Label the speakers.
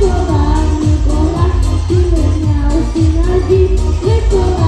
Speaker 1: Микола, Микола, ти не знав, ти на дім, Микола.